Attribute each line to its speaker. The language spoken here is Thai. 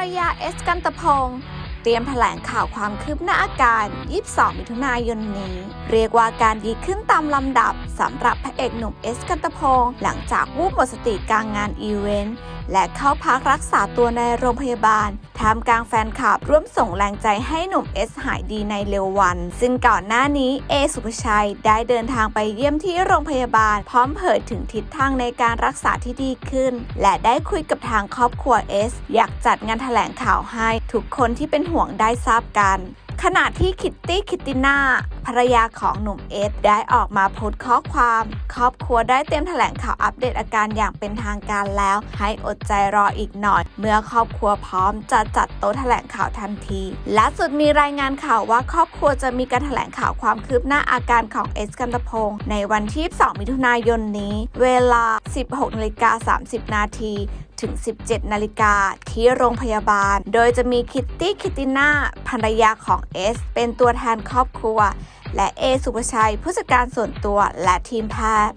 Speaker 1: รยาเอสกันตพงศ์เตรียมแถลงข่าวความคืบหน้าอาการ 22 มิถุนายนนี้ เรียกว่าการดีขึ้นตามลำดับสำหรับพระเอกหนุ่มเอสกันตพงศ์หลังจากวูบหมดสติกลางงานอีเวนต์ และเข้าพักรักษาตัวในโรงพยาบาลท่ามกลางแฟนคลับร่วมส่งแรงใจให้หนุ่มเอสหายดีในเร็ววัน ซึ่งก่อนหน้านี้เอสุภชัยได้เดินทางไปเยี่ยมที่โรงพยาบาล พร้อมเผยถึงทิศทางในการรักษาที่ดีขึ้น และได้คุยกับทางครอบครัวเอสอยากจัดงานแถลงข่าวให้ ทุกคนที่เป็นห่วงได้ทราบกัน ขณะที่คิตตี้คิตติน่าภรรยาของหนุ่มเอสได้ออกมาโพสต์ข้อความ ครอบครัวได้เตรียมแถลงข่าวอัปเดตอาการอย่างเป็นทางการแล้ว ให้อดใจรออีกหน่อย เมื่อครอบครัวพร้อมจะจัดโต๊ะแถลงข่าวทันทีล่าสุดมีรายงานข่าวว่าครอบครัวจะมีการแถลงข่าวความคืบหน้าอาการของเอสกันตพงศ์ในวันที่ 2 มิถุนายนนี้ เวลา 16นาฬิกา30 นาที ถึง 17 นาฬิกาที่โรงพยาบาล โดยจะมีคิตตี้คิตติน่าภรรยาของเอส เป็นตัวแทนครอบครัว และเอสุภชัยผู้จัดการส่วนตัวและทีมแพทย์